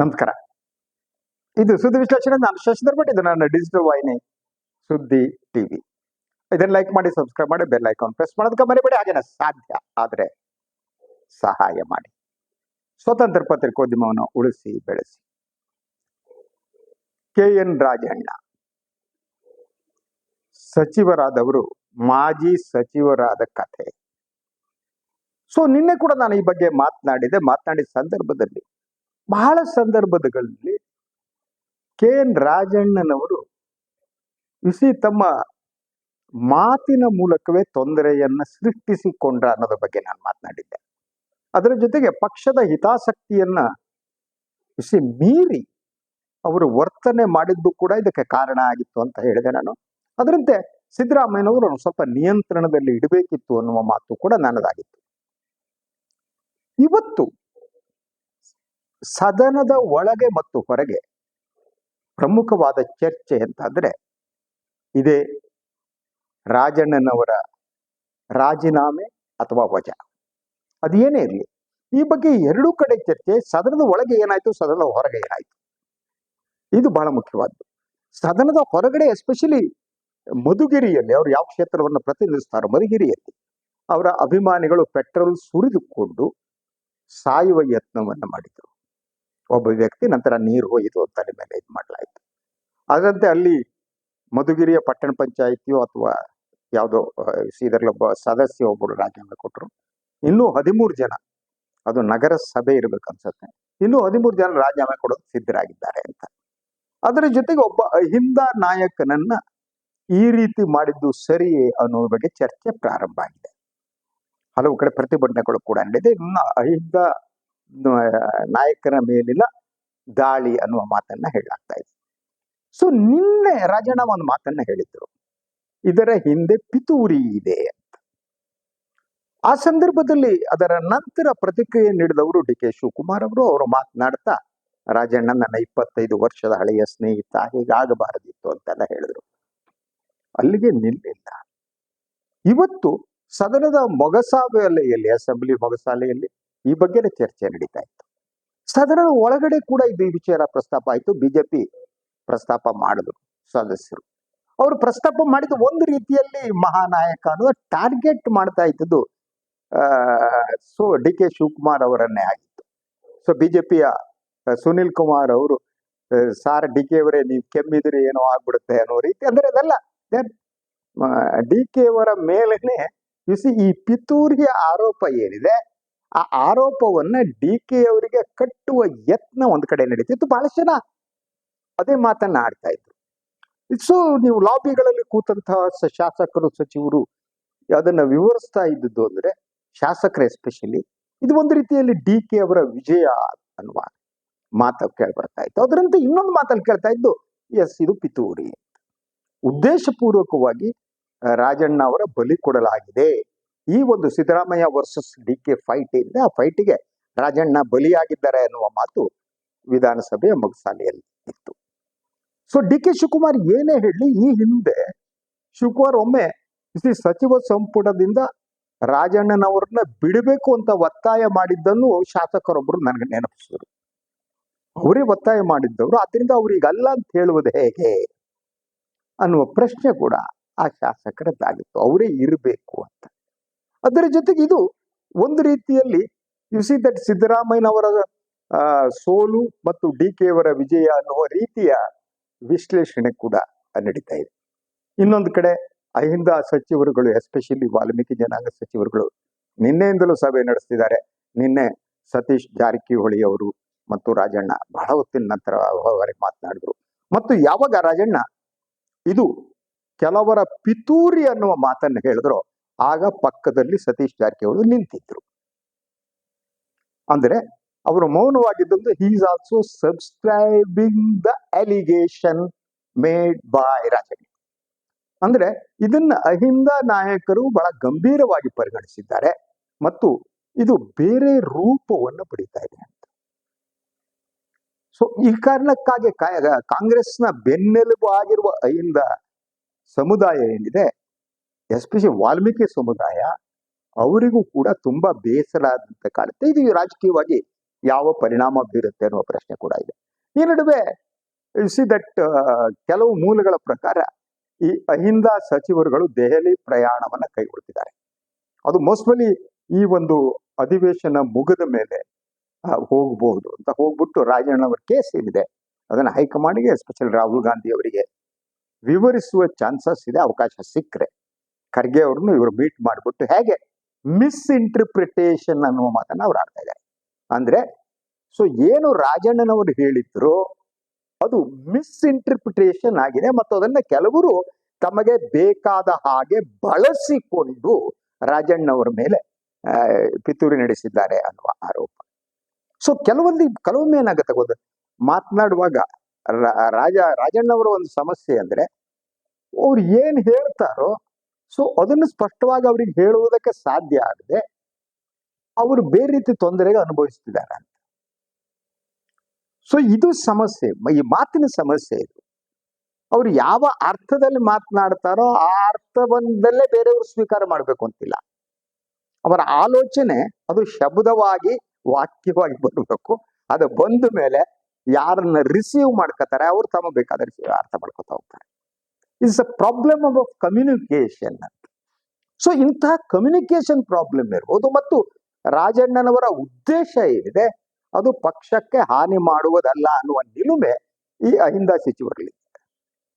ನಮಸ್ಕಾರ. ಇದು ಸುದ್ದಿ ವಿಶ್ಲೇಷಣೆ. ನಾನು ಶಶಿಧರ್ ಭಟ್. ಇದು ನನ್ನ ಡಿಜಿಟಲ್ ವಾಹಿನಿ ಸುದ್ದಿ ಟಿವಿ ಇದನ್ನ ಲೈಕ್ ಮಾಡಿ ಸಬ್ಸ್ಕ್ರೈಬ್ ಮಾಡಿ ಬೆಲ್ ಐಕಾನ್ ಪ್ರೆಸ್ ಮಾಡೋದಕ್ಕೆ ಮರಿಬೇಡಿ. ಹಾಗೆ ಸಾಧ್ಯ ಆದರೆ ಸಹಾಯ ಮಾಡಿ. ಸ್ವತಂತ್ರ ಪತ್ರಿಕೋದ್ಯಮವನ್ನು ಉಳಿಸಿ, ಬೆಳೆಸಿ. K N Rajanna. ಸಚಿವರಾದವರು, ಮಾಜಿ ಸಚಿವರಾದ ಕಥೆ. ಸೊ ನಿನ್ನೆ ಕೂಡ ನಾನು ಈ ಬಗ್ಗೆ ಮಾತನಾಡಿದೆ. ಮಾತನಾಡಿದ ಸಂದರ್ಭದಲ್ಲಿ ಬಹಳ ಸಂದರ್ಭಗಳಲ್ಲಿ ಕೆ ಎನ್ ರಾಜಣ್ಣನವರು ಇಸಿ ತಮ್ಮ ಮಾತಿನ ಮೂಲಕವೇ ತೊಂದರೆಯನ್ನ ಸೃಷ್ಟಿಸಿಕೊಂಡ್ರ ಅನ್ನೋದ್ರ ಬಗ್ಗೆ ನಾನು ಮಾತನಾಡಿದ್ದೆ. ಅದರ ಜೊತೆಗೆ ಪಕ್ಷದ ಹಿತಾಸಕ್ತಿಯನ್ನ ಇಸಿ ಮೀರಿ ಅವರು ವರ್ತನೆ ಮಾಡಿದ್ದು ಕೂಡ ಇದಕ್ಕೆ ಕಾರಣ ಆಗಿತ್ತು ಅಂತ ಹೇಳಿದೆ ನಾನು. ಅದರಂತೆ ಸಿದ್ದರಾಮಯ್ಯನವರು ಸ್ವಲ್ಪ ನಿಯಂತ್ರಣದಲ್ಲಿ ಇಡಬೇಕಿತ್ತು ಅನ್ನುವ ಮಾತು ಕೂಡ ನನ್ನದಾಗಿತ್ತು. ಇವತ್ತು ಸದನದ ಒಳಗೆ ಮತ್ತು ಹೊರಗೆ ಪ್ರಮುಖವಾದ ಚರ್ಚೆ ಅಂತಂದ್ರೆ ಇದೇ ರಾಜಣ್ಣನವರ ರಾಜೀನಾಮೆ ಅಥವಾ ವಜಾ. ಅದೇನೇ ಇರಲಿ. ಈ ಬಗ್ಗೆ ಎರಡೂ ಕಡೆ ಚರ್ಚೆ, ಸದನದ ಒಳಗೆ ಏನಾಯ್ತು, ಸದನದ ಹೊರಗೆ ಏನಾಯಿತು. ಇದು ಬಹಳ ಮುಖ್ಯವಾದ್ದು. ಸದನದ ಹೊರಗಡೆ ಎಸ್ಪೆಷಲಿ ಮಧುಗಿರಿಯಲ್ಲಿ ಅವರು ಯಾವ ಕ್ಷೇತ್ರವನ್ನು ಪ್ರತಿನಿಧಿಸ್ತಾರೋ, ಮಧುಗಿರಿಯಲ್ಲಿ ಅವರ ಅಭಿಮಾನಿಗಳು ಪೆಟ್ರೋಲ್ ಸುರಿದುಕೊಂಡು ಸಾಯುವ ಯತ್ನವನ್ನು ಮಾಡಿದರು. ಒಬ್ಬ ವ್ಯಕ್ತಿ ನಂತರ ನೀರು ಹೋಯಿತು ತಲೆ ಮೇಲೆ ಇದು ಮಾಡಲಾಯಿತು. ಅದರಂತೆ ಅಲ್ಲಿ ಮಧುಗಿರಿಯ ಪಟ್ಟಣ ಪಂಚಾಯಿತಿಯೋ ಅಥವಾ ಯಾವುದೋ ಇದರಲ್ಲೊಬ್ಬ ಸದಸ್ಯ ಒಬ್ಬರು ರಾಜೀನಾಮೆ ಕೊಟ್ಟರು ಇನ್ನೂ ಹದಿಮೂರು ಜನ, ಅದು ನಗರ ಸಭೆ ಇರಬೇಕು ಅನ್ಸುತ್ತೆ ಇನ್ನೂ ಹದಿಮೂರು ಜನ ರಾಜೀನಾಮೆ ಕೊಡೋದು ಸಿದ್ಧರಾಗಿದ್ದಾರೆ ಅಂತ. ಅದರ ಜೊತೆಗೆ ಒಬ್ಬ ಅಹಿಂದ ನಾಯಕನನ್ನ ಈ ರೀತಿ ಮಾಡಿದ್ದು ಸರಿಯೇ ಅನ್ನೋ ಬಗ್ಗೆ ಚರ್ಚೆ ಪ್ರಾರಂಭ ಆಗಿದೆ. ಹಲವು ಕಡೆ ಪ್ರತಿಭಟನೆಗಳು ಕೂಡ ನಡೆದಿದೆ. ಇನ್ನು ಅಹಿಂದ ನಾಯಕನ ಮೇಲಿನ ದಾಳಿ ಅನ್ನುವ ಮಾತನ್ನ ಹೇಳಲಾಗ್ತಾ ಇದೆ ಸೊ ನಿನ್ನೆ ರಾಜಣ್ಣ ಒಂದು ಮಾತನ್ನ ಹೇಳಿದ್ರು. ಇದರ ಹಿಂದೆ ಪಿತೂರಿ ಇದೆ ಅಂತ. ಆ ಸಂದರ್ಭದಲ್ಲಿ ಅದರ ನಂತರ ಪ್ರತಿಕ್ರಿಯೆ ನೀಡಿದವರು ಡಿ ಕೆ ಶಿವಕುಮಾರ್ ಅವರು ಅವರು ಮಾತನಾಡ್ತಾ ರಾಜಣ್ಣ ನನ್ನ ಇಪ್ಪತ್ತೈದು ವರ್ಷದ ಹಳೆಯ ಸ್ನೇಹಿತ ಹೀಗಾಗಬಾರದಿತ್ತು ಅಂತೆಲ್ಲ ಹೇಳಿದ್ರು. ಅಲ್ಲಿಗೆ ನಿಲ್ಲಿಲ್ಲ. ಇವತ್ತು ಸದನದ ಮೊಗಸಾಲೆಯಲ್ಲಿ, ಅಸೆಂಬ್ಲಿ ಮೊಗಸಾಲೆಯಲ್ಲಿ ಈ ಬಗ್ಗೆ ಚರ್ಚೆ ನಡೀತಾ ಇತ್ತು. ಸದನದ ಒಳಗಡೆ ಕೂಡ ಈ ವಿಚಾರ ಪ್ರಸ್ತಾಪ ಆಯಿತು. ಬಿಜೆಪಿ ಪ್ರಸ್ತಾಪ ಮಾಡಿದ್ರು ಸದಸ್ಯರು. ಅವರು ಪ್ರಸ್ತಾಪ ಮಾಡಿದ ಒಂದು ರೀತಿಯಲ್ಲಿ ಮಹಾನಾಯಕ ಅನ್ನೋದು ಟಾರ್ಗೆಟ್ ಮಾಡ್ತಾ ಇದ್ದದ್ದು ಸೊ ಡಿ ಕೆ ಶಿವಕುಮಾರ್ ಅವರನ್ನೇ ಆಗಿತ್ತು. ಸೊ ಬಿಜೆಪಿಯ ಸುನಿಲ್ ಕುಮಾರ್ ಅವರು ಸಾರ್ ಡಿ ಕೆ ಅವರೇ, ನೀವು ಕೆಮ್ಮಿದ್ರೆ ಏನೋ ಆಗ್ಬಿಡುತ್ತೆ ಅನ್ನೋ ರೀತಿ. ಅಂದ್ರೆ ಅದೆಲ್ಲ ಡಿ ಕೆ ಅವರ ಮೇಲೇನೆ ಬಿಸಿ ಈ ಪಿತೂರಿಯ ಆರೋಪ ಏನಿದೆ ಆ ಆರೋಪವನ್ನ ಡಿ ಕೆ ಅವರಿಗೆ ಕಟ್ಟುವ ಯತ್ನ ಒಂದ್ ಕಡೆ ನಡೀತಿತ್ತು. ಬಹಳಷ್ಟು ಜನ ಅದೇ ಮಾತನ್ನ ಆಡ್ತಾ ಇದ್ರು. ಸೊ ನೀವು ಲಾಬಿಗಳಲ್ಲಿ ಕೂತಂತಹ ಶಾಸಕರು, ಸಚಿವರು ಅದನ್ನ ವಿವರಿಸ್ತಾ ಇದ್ದದ್ದು ಅಂದ್ರೆ ಶಾಸಕರ ಎಸ್ಪೆಷಲಿ ಇದು ಒಂದು ರೀತಿಯಲ್ಲಿ ಡಿ ಕೆ ಅವರ ವಿಜಯ ಅನ್ನುವ ಮಾತು ಕೇಳಿ ಬರ್ತಾ ಇತ್ತು. ಅದರಂತೆ ಇನ್ನೊಂದು ಮಾತಲ್ಲಿ ಕೇಳ್ತಾ ಇದ್ದು ಎಸ್ ಇದು ಪಿತೂರಿ ಉದ್ದೇಶಪೂರ್ವಕವಾಗಿ ರಾಜಣ್ಣ ಅವರ ಬಲಿ ಕೊಡಲಾಗಿದೆ. ಈ ಒಂದು Siddaramaiah versus D K fight ಇದೆ ಆ ಫೈಟಿಗೆ ರಾಜಣ್ಣ ಬಲಿಯಾಗಿದ್ದಾರೆ ಅನ್ನುವ ಮಾತು ವಿಧಾನಸಭೆಯ ಮಗಸಾಲೆಯಲ್ಲಿ ಇತ್ತು. ಸೊ ಡಿ ಕೆ ಶಿವಕುಮಾರ್ ಏನೇ ಹೇಳಿ ಈ ಹಿಂದೆ ಶಿವಕುಮಾರ್ ಒಮ್ಮೆ ಸಚಿವ ಸಂಪುಟದಿಂದ ರಾಜಣ್ಣನವರನ್ನ ಬಿಡಬೇಕು ಅಂತ ಒತ್ತಾಯ ಮಾಡಿದ್ದನ್ನು ಶಾಸಕರೊಬ್ಬರು ನನಗೆ ನೆನಪಿಸಿದ್ರು. ಅವರೇ ಒತ್ತಾಯ ಮಾಡಿದ್ದವರು ಅದರಿಂದ ಅವರಿಗಲ್ಲ ಅಂತ ಹೇಳುವುದು ಹೇಗೆ ಅನ್ನುವ ಪ್ರಶ್ನೆ ಕೂಡ ಆ ಶಾಸಕರದ್ದಾಗಿತ್ತು. ಅವರೇ ಇರಬೇಕು ಅಂತ. ಅದರ ಜೊತೆಗೆ ಇದು ಒಂದು ರೀತಿಯಲ್ಲಿ ಯು ಸಿ ದಟ್ ಸಿದ್ದರಾಮಯ್ಯನವರ ಸೋಲು ಮತ್ತು ಡಿ ಕೆ ಅವರ ವಿಜಯ ಅನ್ನುವ ರೀತಿಯ ವಿಶ್ಲೇಷಣೆ ಕೂಡ ನಡೀತಾ ಇದೆ. ಇನ್ನೊಂದು ಕಡೆ, ಅಹಿಂದ ಸಚಿವರುಗಳು ಎಸ್ಪೆಷಲಿ ವಾಲ್ಮೀಕಿ ಜನಾಂಗ ಸಚಿವರುಗಳು, ನಿನ್ನೆಯಿಂದಲೂ ಸಭೆ ನಡೆಸ್ತಿದ್ದಾರೆ. ನಿನ್ನೆ ಸತೀಶ್ ಜಾರಕಿಹೊಳಿ ಅವರು ಮತ್ತು ರಾಜಣ್ಣ ಬಹಳ ಹೊತ್ತಿನ ನಂತರ ಅವರಿಗೆ ಮಾತನಾಡಿದ್ರು. ಮತ್ತು ಯಾವಾಗ ರಾಜಣ್ಣ, ಇದು ಕೆಲವರ ಪಿತೂರಿ ಅನ್ನುವ ಮಾತನ್ನು ಹೇಳಿದ್ರು ಆಗ ಪಕ್ಕದಲ್ಲಿ ಸತೀಶ್ ಜಾರಕಿಹೊಳಿ ನಿಂತಿದ್ರು. ಅಂದ್ರೆ ಅವರು ಮೌನವಾಗಿದ್ದೊಂದು is also subscribing the allegation made by Rajanna ಅಂದ್ರೆ ಇದನ್ನ ಅಹಿಂದ ನಾಯಕರು ಬಹಳ ಗಂಭೀರವಾಗಿ ಪರಿಗಣಿಸಿದ್ದಾರೆ ಮತ್ತು ಇದು ಬೇರೆ ರೂಪವನ್ನು ಪಡಿತಾ ಇದೆ ಅಂತ. ಸೊ ಈ ಕಾರಣಕ್ಕಾಗಿ ಕಾಂಗ್ರೆಸ್ನ ಬೆನ್ನೆಲುಬು ಆಗಿರುವ ಅಹಿಂದ ಸಮುದಾಯ ಏನಿದೆ ಎಸ್ಪೆಷಲಿ ವಾಲ್ಮೀಕಿ ಸಮುದಾಯ ಅವರಿಗೂ ಕೂಡ ತುಂಬಾ ಬೇಸರ ಅಂತ ಕಾಣುತ್ತೆ ಇದು ರಾಜಕೀಯವಾಗಿ ಯಾವ ಪರಿಣಾಮ ಬೀರುತ್ತೆ ಅನ್ನುವ ಪ್ರಶ್ನೆ ಕೂಡ ಇದೆ. ಈ ನಡುವೆ ಸಿ ದಟ್ ಕೆಲವು ಮೂಲಗಳ ಪ್ರಕಾರ ಈ ಅಹಿಂದ ಸಚಿವರುಗಳು ದೆಹಲಿ ಪ್ರಯಾಣವನ್ನ ಕೈಗೊಳ್ತಿದ್ದಾರೆ. ಅದು ಮೋಸ್ಟ್ಲಿ ಈ ಒಂದು ಅಧಿವೇಶನ ಮುಗಿದ ಮೇಲೆ ಹೋಗಬಹುದು ಅಂತ ಹೋಗ್ಬಿಟ್ಟು ರಾಜಣ್ಣವರ ಕೇಸ್ ಏನಿದೆ, ಅದನ್ನ ಹೈಕಮಾಂಡ್ಗೆ, ಎಸ್ಪೆಷಲ್ ರಾಹುಲ್ ಗಾಂಧಿ ಅವರಿಗೆ ವಿವರಿಸುವ ಚಾನ್ಸಸ್ ಇದೆ, ಅವಕಾಶ ಸಿಕ್ಕರೆ. ಖರ್ಗೆ ಅವ್ರನ್ನು ಇವರು ಮೀಟ್ ಮಾಡಿಬಿಟ್ಟು ಹೇಗೆ ಮಿಸ್ಇಂಟರ್ಪ್ರಿಟೇಷನ್ ಅನ್ನುವ ಮಾತನ್ನ ಅವ್ರು ಆಡ್ತಾ ಇದ್ದಾರೆ. ಅಂದ್ರೆ ಸೊ ಏನು ರಾಜಣ್ಣನವರು ಹೇಳಿದ್ರು, ಅದು ಮಿಸ್ಇಂಟರ್ಪ್ರಿಟೇಷನ್ ಆಗಿದೆ ಮತ್ತು ಅದನ್ನ ಕೆಲವರು ತಮಗೆ ಬೇಕಾದ ಹಾಗೆ ಬಳಸಿಕೊಂಡು ರಾಜಣ್ಣವರ ಮೇಲೆ ಪಿತೂರಿ ನಡೆಸಿದ್ದಾರೆ ಅನ್ನುವ ಆರೋಪ. ಸೊ ಕೆಲವೊಂದು, ಕೆಲವೊಮ್ಮೆ ಏನಾಗುತ್ತೆ ಗೊತ್ತ? ಮಾತನಾಡುವಾಗ ರಾಜ, ರಾಜಣ್ಣವರ ಒಂದು ಸಮಸ್ಯೆ ಅಂದ್ರೆ, ಅವ್ರು ಏನ್ ಹೇಳ್ತಾರೋ ಸೊ ಅದನ್ನು ಸ್ಪಷ್ಟವಾಗಿ ಅವ್ರಿಗೆ ಹೇಳುವುದಕ್ಕೆ ಸಾಧ್ಯ ಆಗದೆ, ಅವರು ಬೇರೆ ರೀತಿ ತೊಂದರೆಗೆ ಅನುಭವಿಸ್ತಿದ್ದಾರೆ ಅಂತ. ಸೊ ಇದು ಸಮಸ್ಯೆ. ಈ ಮಾತಿನ ಸಮಸ್ಯೆ ಇದು. ಅವ್ರು ಯಾವ ಅರ್ಥದಲ್ಲಿ ಮಾತನಾಡ್ತಾರೋ ಆ ಅರ್ಥವನ್ನಲ್ಲೇ ಬೇರೆಯವರು ಸ್ವೀಕಾರ ಮಾಡಬೇಕು ಅಂತಿಲ್ಲ. ಅವರ ಆಲೋಚನೆ ಅದು ಶಬ್ದವಾಗಿ, ವಾಕ್ಯವಾಗಿ ಬರಬೇಕು. ಅದು ಬಂದ ಮೇಲೆ ಯಾರನ್ನ ರಿಸೀವ್ ಮಾಡ್ಕೋತಾರೆ, ಅವ್ರು ತಮ್ಮ ಬೇಕಾದ್ರೆ ಅರ್ಥ ಮಾಡ್ಕೊತಾ it's a problem of communication ಅಂತ ಸೊ ಇಂತಹ ಕಮ್ಯುನಿಕೇಶನ್ ಪ್ರಾಬ್ಲಮ್ ಇರ್ಬೋದು ಮತ್ತು ರಾಜಣ್ಣನವರ ಉದ್ದೇಶ ಏನಿದೆ? ಅದು ಪಕ್ಷಕ್ಕೆ ಹಾನಿ ಮಾಡುವುದಲ್ಲ ಅನ್ನುವ ನಿಲುಮೆ ಈ ಅಹಿಂದ ಸಚಿವರಲ್ಲಿ.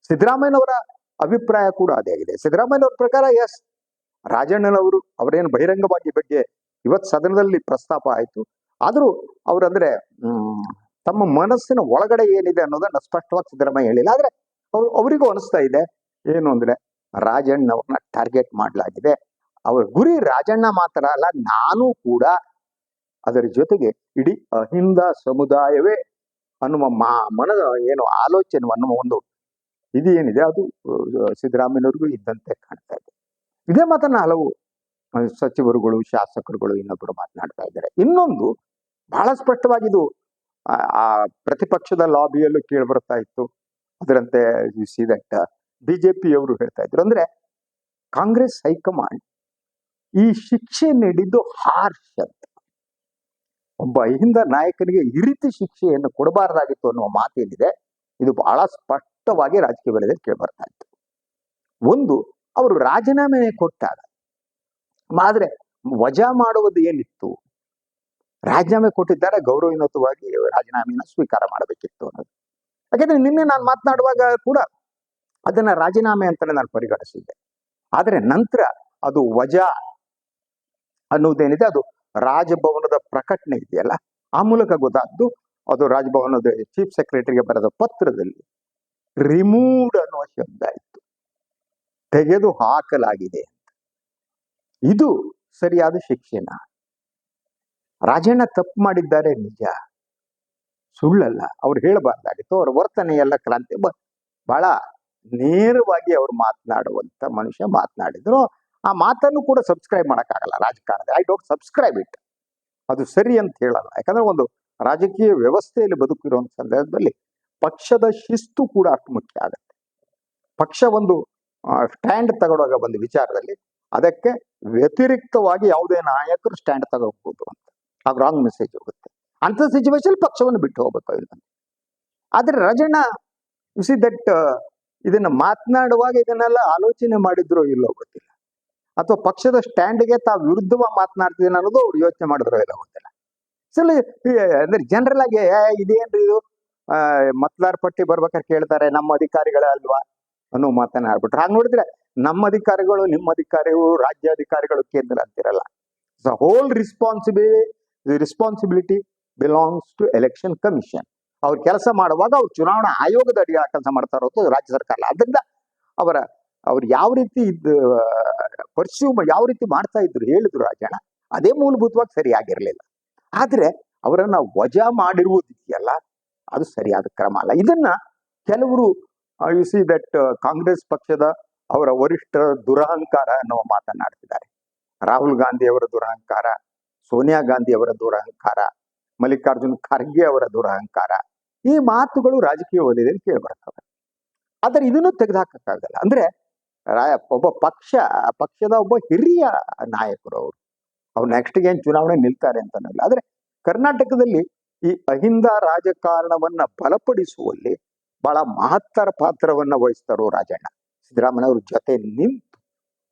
ಸಿದ್ದರಾಮಯ್ಯನವರ ಅಭಿಪ್ರಾಯ ಕೂಡ ಅದೇ ಆಗಿದೆ. ಸಿದ್ದರಾಮಯ್ಯನವರ ಪ್ರಕಾರ ಎಸ್ ರಾಜಣ್ಣನವರು ಅವರೇನು ಬಹಿರಂಗವಾಗಿ ಬಗ್ಗೆ ಇವತ್ತು ಸದನದಲ್ಲಿ ಪ್ರಸ್ತಾಪ ಆಯಿತು. ಆದರೂ ಅವರಂದ್ರೆ ತಮ್ಮ ಮನಸ್ಸಿನ ಒಳಗಡೆ ಏನಿದೆ ಅನ್ನೋದನ್ನ ಸ್ಪಷ್ಟವಾಗಿ ಸಿದ್ದರಾಮಯ್ಯ ಹೇಳಿಲ್ಲ. ಆದ್ರೆ ಅವ್ರು ಅವರಿಗೂ ಅನಿಸ್ತಾ ಇದೆ, ಏನು ಅಂದ್ರೆ ರಾಜಣ್ಣವ್ರನ್ನ ಟಾರ್ಗೆಟ್ ಮಾಡಲಾಗಿದೆ. ಅವ್ರ ಗುರಿ ರಾಜಣ್ಣ ಮಾತ್ರ ಅಲ್ಲ, ನಾನು ಕೂಡ ಅದರ ಜೊತೆಗೆ ಇಡೀ ಅಹಿಂದ ಸಮುದಾಯವೇ ಅನ್ನುವ ಮಾ, ಮನದ ಏನು ಆಲೋಚನೆ ಅನ್ನುವ ಒಂದು ಇದು ಏನಿದೆ ಅದು ಸಿದ್ದರಾಮಯ್ಯನವ್ರಿಗೂ ಇದ್ದಂತೆ ಕಾಣ್ತಾ ಇದೆ. ಇದೇ ಮಾತನ್ನ ಹಲವು ಸಚಿವರುಗಳು, ಶಾಸಕರುಗಳು ಇನ್ನೊಬ್ಬರು ಮಾತನಾಡ್ತಾ ಇದ್ದಾರೆ. ಇನ್ನೊಂದು ಬಹಳ ಸ್ಪಷ್ಟವಾಗಿ ಇದು ಆ ಆ ಪ್ರತಿಪಕ್ಷದ ಲಾಬಿಯಲ್ಲೂ ಕೇಳಿ ಬರ್ತಾ ಇತ್ತು. ಅದರಂತೆ ಯು ಸಿ ದಟ್ ಬಿಜೆಪಿಯವರು ಹೇಳ್ತಾ ಇದ್ರು. ಅಂದ್ರೆ ಕಾಂಗ್ರೆಸ್ ಹೈಕಮಾಂಡ್ ಈ ಶಿಕ್ಷೆ ನೀಡಿದ್ದು ಹಾರ್ಷ್ ಅಂತ. ಒಬ್ಬ ಅಹಿಂದ ನಾಯಕನಿಗೆ ಈ ರೀತಿ ಶಿಕ್ಷೆಯನ್ನು ಕೊಡಬಾರದಾಗಿತ್ತು ಅನ್ನುವ ಮಾತೇನಿದೆ ಇದು ಬಹಳ ಸ್ಪಷ್ಟವಾಗಿ ರಾಜಕೀಯ ವಲಯದಲ್ಲಿ ಕೇಳಿಬರ್ತಾ ಇತ್ತು. ಒಂದು, ಅವರು ರಾಜೀನಾಮೆ ಕೊಟ್ಟಾಗ, ಆದ್ರೆ ವಜಾ ಮಾಡುವುದು ಏನಿತ್ತು? ರಾಜೀನಾಮೆ ಕೊಟ್ಟಿದ್ದಾರೆ, ಗೌರವಯುತವಾಗಿ ರಾಜೀನಾಮೆನ ಸ್ವೀಕಾರ ಮಾಡಬೇಕಿತ್ತು ಅನ್ನೋದು. ಯಾಕಂದ್ರೆ ನಿನ್ನೆ ನಾನು ಮಾತನಾಡುವಾಗ ಕೂಡ ಅದನ್ನ ರಾಜೀನಾಮೆ ಅಂತಾನೆ ನಾನು ಪರಿಗಣಿಸಿದ್ದೆ. ಆದರೆ ನಂತರ ಅದು ವಜಾ ಅನ್ನುವುದೇನಿದೆ ಅದು ರಾಜಭವನದ ಪ್ರಕಟಣೆ ಇದೆಯಲ್ಲ, ಆ ಮೂಲಕ ಗೊತ್ತಾದ್ದು ಅದು ರಾಜಭವನದ ಚೀಫ್ ಸೆಕ್ರೆಟರಿಗೆ ಬರೆದ ಪತ್ರದಲ್ಲಿ ರಿಮೂವ್ಡ್ ಅನ್ನುವ ಶಬ್ದ ಇತ್ತು. ತೆಗೆದು ಹಾಕಲಾಗಿದೆ ಇದು ಸರಿಯಾದ ಶಿಕ್ಷಣ. ರಾಜಣ್ಣ ತಪ್ಪು ಮಾಡಿದ್ದಾರೆ ನಿಜ. ಸುಳ್ಳಲ್ಲ. ಅವ್ರು ಹೇಳಬಾರ್ದಾಗಿತ್ತು. ಅವ್ರ ವರ್ತನೆ ಎಲ್ಲ ಕ್ರಾಂತಿ. ಬ- ಬಹಳ ನೇರವಾಗಿ ಅವ್ರು ಮಾತನಾಡುವಂತ ಮನುಷ್ಯ ಮಾತನಾಡಿದ್ರು. ಆ ಮಾತನ್ನು ಕೂಡ ಸಬ್ಸ್ಕ್ರೈಬ್ ಮಾಡೋಕ್ಕಾಗಲ್ಲ ರಾಜಕಾರಣದ ಐ ಡೋಂಟ್ ಸಬ್ಸ್ಕ್ರೈಬ್ ಇಟ್. ಅದು ಸರಿ ಅಂತ ಹೇಳಲ್ಲ. ಯಾಕಂದ್ರೆ ಒಂದು ರಾಜಕೀಯ ವ್ಯವಸ್ಥೆಯಲ್ಲಿ ಬದುಕಿರುವಂತ ಸಂದರ್ಭದಲ್ಲಿ ಪಕ್ಷದ ಶಿಸ್ತು ಕೂಡ ಅಷ್ಟು ಮುಖ್ಯ ಆಗುತ್ತೆ. ಪಕ್ಷ ಒಂದು ಸ್ಟ್ಯಾಂಡ್ ತಗೊಳ್ಳುವಾಗ ಒಂದು ವಿಚಾರದಲ್ಲಿ ಅದಕ್ಕೆ ವ್ಯತಿರಿಕ್ತವಾಗಿ ಯಾವುದೇ ನಾಯಕರು ಸ್ಟ್ಯಾಂಡ್ ತಗೋಬಹುದು ಅಂತ. ಆಗ ರಾಂಗ್ ಮೆಸೇಜ್ ಹೋಗುತ್ತೆ. ಅಂತ ಸಿಚುವೇಶನ್ ಪಕ್ಷವನ್ನು ಬಿಟ್ಟು ಹೋಗ್ಬೇಕು ಇಲ್ಲ ಆದ್ರೆ ರಜಣ್ಣ ಸಿ ದಟ್ ಇದನ್ನ ಮಾತನಾಡುವಾಗ ಇದನ್ನೆಲ್ಲ ಆಲೋಚನೆ ಮಾಡಿದ್ರು ಇಲ್ಲೋ ಗೊತ್ತಿಲ್ಲ. ಅಥವಾ ಪಕ್ಷದ ಸ್ಟ್ಯಾಂಡ್ಗೆ ತಾವು ವಿರುದ್ಧವಾಗಿ ಮಾತನಾಡ್ತಿದ್ದೀನಿ ಅನ್ನೋದು ಅವ್ರು ಯೋಚನೆ ಮಾಡಿದ್ರು ಇಲ್ಲ ಗೊತ್ತಿಲ್ಲ. ಸಲ ಅಂದ್ರೆ ಜನರಲ್ ಆಗಿ ಇದೇನ್ರಿ ಇದು? ಮತದಾರ ಪಟ್ಟಿ ಬರ್ಬೇಕಾದ್ರೆ ಕೇಳ್ತಾರೆ, ನಮ್ಮ ಅಧಿಕಾರಿಗಳೇ ಅಲ್ವಾ? ಅನ್ನೋ ಮಾತನ್ನ ಆಡ್ಬಿಟ್ರೆ ಹಾಗೆ ನೋಡಿದ್ರೆ ನಮ್ಮ ಅಧಿಕಾರಿಗಳು, ನಿಮ್ಮ ಅಧಿಕಾರಿಗಳು ರಾಜ್ಯ ಅಧಿಕಾರಿಗಳು ಕೇಂದ್ರ ಅಂತಿರಲ್ಲ. Whole responsibility responsibility belongs to election commission ಅವ್ರು ಕೆಲಸ ಮಾಡುವಾಗ ಅವ್ರು ಚುನಾವಣಾ ಆಯೋಗದ ಅಡಿ ಕೆಲಸ ಮಾಡ್ತಾ ಇರೋದು ರಾಜ್ಯ ಸರ್ಕಾರ. ಅದರಿಂದ ಅವರ, ಅವ್ರು ಯಾವ ರೀತಿ ಇದ್ದು ಪರ್ಸ್ಯೂ ಯಾವ ರೀತಿ ಮಾಡ್ತಾ ಇದ್ರು ಹೇಳಿದ್ರು ರಾಜಣ್ಣ, ಅದೇ ಮೂಲಭೂತವಾಗಿ ಸರಿಯಾಗಿರ್ಲಿಲ್ಲ. ಆದ್ರೆ ಅವರನ್ನ ವಜಾ ಮಾಡಿರುವುದಿದೆಯಲ್ಲ ಅದು ಸರಿಯಾದ ಕ್ರಮ ಅಲ್ಲ. ಇದನ್ನ ಕೆಲವರು ಯು ಸಿ ದಟ್ ಕಾಂಗ್ರೆಸ್ ಪಕ್ಷದ ಅವರ ವರಿಷ್ಠ ದುರಹಂಕಾರ ಅನ್ನುವ ಮಾತನಾಡ್ತಿದ್ದಾರೆ ರಾಹುಲ್ ಗಾಂಧಿ ಅವರ ದುರಹಂಕಾರ, ಸೋನಿಯಾ ಗಾಂಧಿ ಅವರ ದುರಹಂಕಾರ ಮಲ್ಲಿಕಾರ್ಜುನ್ ಖರ್ಗೆ ಅವರ ದುರಹಂಕಾರ. ಈ ಮಾತುಗಳು ರಾಜಕೀಯ ವಲಯದಲ್ಲಿ ಕೇಳಿಬರ್ತವೆ. ಆದ್ರೆ ಇದನ್ನು ತೆಗೆದುಹಾಕಕ್ಕಾಗಲ್ಲ. ಅಂದ್ರೆ ಒಬ್ಬ ಪಕ್ಷ, ಪಕ್ಷದ ಒಬ್ಬ ಹಿರಿಯ ನಾಯಕರು ಅವರು, ಅವ್ರು ನೆಕ್ಸ್ಟ್ ಏನ್ ಚುನಾವಣೆ ನಿಲ್ತಾರೆ ಅಂತ ಆದ್ರೆ ಕರ್ನಾಟಕದಲ್ಲಿ ಈ ಅಹಿಂದ ರಾಜಕಾರಣವನ್ನ ಬಲಪಡಿಸುವಲ್ಲಿ ಬಹಳ ಮಹತ್ತರ ಪಾತ್ರವನ್ನ ವಹಿಸ್ತಾರೋ ರಾಜಣ್ಣ. ಸಿದ್ದರಾಮಯ್ಯವ್ರ ಜೊತೆ ನಿಂತು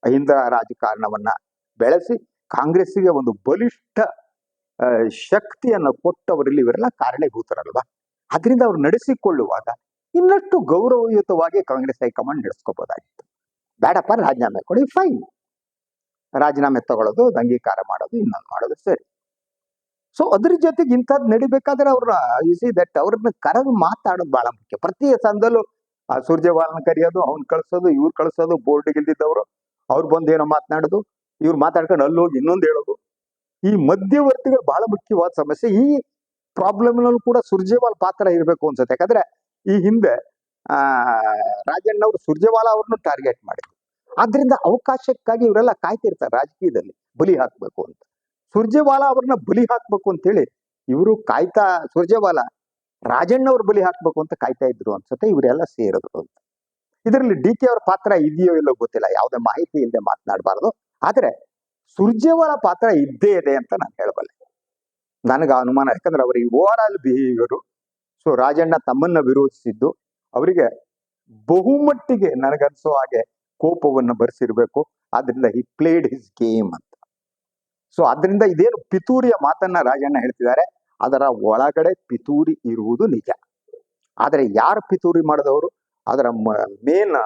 ಅಹಿಂದ ರಾಜಕಾರಣವನ್ನ ಬೆಳೆಸಿ, ಕಾಂಗ್ರೆಸ್ಸಿಗೆ ಒಂದು ಬಲಿಷ್ಠ ಶಕ್ತಿಯನ್ನು ಕೊಟ್ಟವರಲ್ಲಿ ಇವರೆಲ್ಲ ಕಾರಣೀಭೂತರಲ್ವಾ? ಅದರಿಂದ ಅವ್ರು ನಡೆಸಿಕೊಳ್ಳುವಾಗ ಇನ್ನಷ್ಟು ಗೌರವಯುತವಾಗಿ ಕಾಂಗ್ರೆಸ್ ಹೈಕಮಾಂಡ್ ನಡೆಸ್ಕೋಬಹುದಾಗಿತ್ತು ಬೇಡಪ್ಪ, ರಾಜೀನಾಮೆ ಕೊಡಿ ಫೈನ್ ರಾಜೀನಾಮೆ ತಗೊಳ್ಳೋದು ಅಂಗೀಕಾರ ಮಾಡೋದು, ಇನ್ನೊಂದು ಮಾಡೋದು ಸರಿ. ಸೊ ಅದ್ರ ಜೊತೆಗೆ ಇಂಥದ್ದು ನಡಿಬೇಕಾದ್ರೆ ಅವ್ರ ಯು ಸಿ ದಟ್ ಅವ್ರನ್ನ ಕರೆದು ಮಾತಾಡೋದು ಬಹಳ ಮುಖ್ಯ. ಪ್ರತಿ ಸಂದಲ್ಲೂ, ಆ ಸೂರ್ಜೇವಾಲ್ನ ಕರೆಯೋದು, ಅವ್ನ್ ಕಳ್ಸೋದು, ಇವ್ರು ಕಳ್ಸೋದು ಬೋರ್ಡ್ ಗೆಲ್ದಿದ್ದವರು ಅವ್ರು ಬಂದು ಏನೋ ಮಾತನಾಡೋದು, ಇವ್ರು ಮಾತಾಡ್ಕೊಂಡು ಅಲ್ಲೋಗಿ ಇನ್ನೊಂದು ಹೇಳೋದು. ಈ ಮಧ್ಯವರ್ತಿಗಳು ಬಹಳ ಮುಖ್ಯವಾದ ಸಮಸ್ಯೆ ಈ ಪ್ರಾಬ್ಲಮ್ನಲ್ಲೂ ಕೂಡ ಸುರ್ಜೇವಾಲ್ ಪಾತ್ರ ಇರಬೇಕು ಅನ್ಸುತ್ತೆ. ಯಾಕಂದ್ರೆ ಈ ಹಿಂದೆ, ಆ ರಾಜಣ್ಣ ಅವರು ಸುರ್ಜೇವಾಲ ಅವ್ರನ್ನು ಟಾರ್ಗೆಟ್ ಮಾಡಿದ್ರು. ಆದ್ರಿಂದ ಅವಕಾಶಕ್ಕಾಗಿ ಇವರೆಲ್ಲ ಕಾಯ್ತಿರ್ತಾರೆ ರಾಜಕೀಯದಲ್ಲಿ, ಬಲಿ ಹಾಕ್ಬೇಕು ಅಂತ. ಸುರ್ಜೇವಾಲ ಅವ್ರನ್ನ ಬಲಿ ಹಾಕ್ಬೇಕು ಅಂತೇಳಿ ಇವರು ಕಾಯ್ತಾ, ಸುರ್ಜೇವಾಲ ರಾಜಣ್ಣ ಅವ್ರ ಬಲಿ ಹಾಕ್ಬೇಕು ಅಂತ ಕಾಯ್ತಾ ಇದ್ರು ಅನ್ಸುತ್ತೆ, ಇವರೆಲ್ಲ ಸೇರಿದ್ರು ಅಂತ. ಇದರಲ್ಲಿ ಡಿ ಕೆ ಅವ್ರ ಪಾತ್ರ ಇದೆಯೋ ಇಲ್ಲೋ ಗೊತ್ತಿಲ್ಲ, ಯಾವುದೇ ಮಾಹಿತಿ ಇಲ್ಲದೆ ಮಾತನಾಡಬಾರದು. ಆದ್ರೆ ಸುರ್ಜೇವಾಲ ಪಾತ್ರ ಇದ್ದೇ ಇದೆ ಅಂತ ನಾನು ಹೇಳಬಲ್ಲೆ. ನನಗೆ ಅನುಮಾನ, ಯಾಕಂದ್ರೆ ಅವರ over all behaviour, so Rajanna ತಮ್ಮನ್ನ ವಿರೋಧಿಸಿದ್ದು, ಅವರಿಗೆ ಬಹುಮಟ್ಟಿಗೆ ನನಗನ್ಸೋ ಹಾಗೆ ಕೋಪವನ್ನು ಬರೆಸಿರ್ಬೇಕು, ಆದ್ರಿಂದ ಹಿ ಪ್ಲೇಡ್ ಹಿಸ್ ಗೇಮ್ ಅಂತ. ಸೊ ಅದರಿಂದ ಇದೇನು ಪಿತೂರಿಯ ಮಾತನ್ನ ರಾಜಣ್ಣ ಹೇಳ್ತಿದ್ದಾರೆ, ಅದರ ಒಳಗಡೆ ಪಿತೂರಿ ಇರುವುದು ನಿಜ. ಆದರೆ ಯಾರು ಪಿತೂರಿ ಮಾಡಿದವರು, ಅದರ ಮೇನ್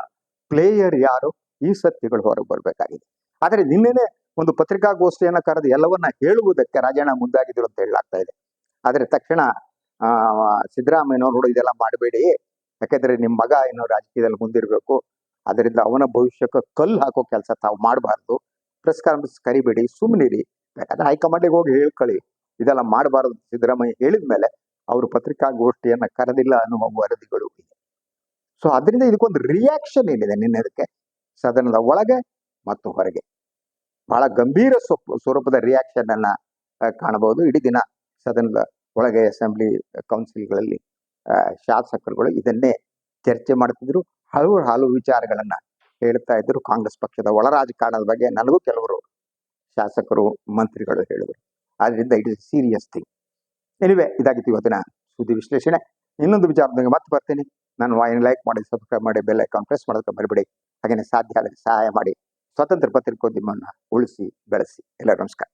ಪ್ಲೇಯರ್ ಯಾರು, ಈ ಸತ್ಯಗಳು ಹೊರಗೆ ಬರಬೇಕಾಗಿದೆ. ಆದರೆ ನಿನ್ನೆನೆ ಒಂದು ಪತ್ರಿಕಾಗೋಷ್ಠಿಯನ್ನ ಕರೆದು ಎಲ್ಲವನ್ನ ಹೇಳುವುದಕ್ಕೆ ರಾಜಣ್ಣ ಮುಂದಾಗಿದ್ರು ಅಂತ ಹೇಳಲಾಗ್ತಾ ಇದೆ. ಆದರೆ ತಕ್ಷಣ ಸಿದ್ದರಾಮಯ್ಯನವರು ಇದೆಲ್ಲ ಮಾಡಬೇಡಿ. ಯಾಕಂದ್ರೆ ನಿಮ್ಮ ಮಗ ಏನೋ ರಾಜಕೀಯದಲ್ಲಿ ಮುಂದಿರಬೇಕು. ಅದರಿಂದ ಅವನ ಭವಿಷ್ಯಕ್ಕೆ ಕಲ್ಲು ಹಾಕೋ ಕೆಲಸ ತಾವು ಮಾಡಬಾರ್ದು. ಪ್ರೆಸ್ ಕಾನ್ಫರೆನ್ಸ್ ಕರಿಬೇಡಿ ಸುಮ್ಮನಿರಿ ಯಾಕಂದ್ರೆ ಹೈಕಮಾಂಡಿಗೆ ಹೋಗಿ ಹೇಳ್ಕೊಳ್ಳಿ. ಇದೆಲ್ಲ ಮಾಡಬಾರದು ಸಿದ್ದರಾಮಯ್ಯ ಹೇಳಿದ ಮೇಲೆ ಅವರು ಪತ್ರಿಕಾಗೋಷ್ಠಿಯನ್ನ ಕರೆದಿಲ್ಲ ಅನ್ನುವ ವರದಿಗಳು ಇದೆ. ಸೊ ಅದರಿಂದ ಇದಕ್ಕೊಂದು ರಿಯಾಕ್ಷನ್ ಏನಿದೆ ನಿನ್ನೆದಕ್ಕೆ ಸದನದ ಒಳಗೆ ಮತ್ತು ಹೊರಗೆ. ಬಹಳ ಗಂಭೀರ ಸ್ವಪ್- ಸ್ವರೂಪದ ರಿಯಾಕ್ಷನ್ ಅನ್ನ ಕಾಣಬಹುದು. ಇಡೀ ದಿನ ಸದನದ ಒಳಗೆ ಅಸೆಂಬ್ಲಿ ಕೌನ್ಸಿಲ್ಗಳಲ್ಲಿ ಶಾಸಕರುಗಳು ಇದನ್ನೇ ಚರ್ಚೆ ಮಾಡ್ತಿದ್ರು. ಹಲವು ಹಲವು ವಿಚಾರಗಳನ್ನ ಹೇಳ್ತಾ ಇದ್ರು. ಕಾಂಗ್ರೆಸ್ ಪಕ್ಷದ ಒಳ ರಾಜಕಾರಣದ ಬಗ್ಗೆ ನನಗೂ ಕೆಲವರು ಶಾಸಕರು, ಮಂತ್ರಿಗಳು ಹೇಳಿದರು. ಆದ್ರಿಂದ it is serious thing anyway ಇದಾಗಿತ್ತು ಇವತ್ತಿನ ಸುದ್ದಿ ವಿಶ್ಲೇಷಣೆ. ಇನ್ನೊಂದು ವಿಚಾರದಂಗೆ ಮತ್ತೆ ಬರ್ತೀನಿ. ನಾನು ವಾಯಿನ ಲೈಕ್ ಮಾಡಿ ಸಬ್ಸ್ಕ್ರೈಬ್ ಮಾಡಿ ಬೆಲ್ ಐಕಾನ್ ಪ್ರೆಸ್ ಮಾಡೋದಕ್ಕೆ ಮರಿಬೇಡಿ. ಹಾಗೆಯೇ ಸಾಧ್ಯ ಆದರೆ ಸಹಾಯ ಮಾಡಿ. ಸ್ವತಂತ್ರ ಪತ್ರಿಕೋದ್ಯಮವನ್ನು ಉಳಿಸಿ ಬೆಳೆಸಿ. ಎಲ್ಲ ನಮಸ್ಕಾರ.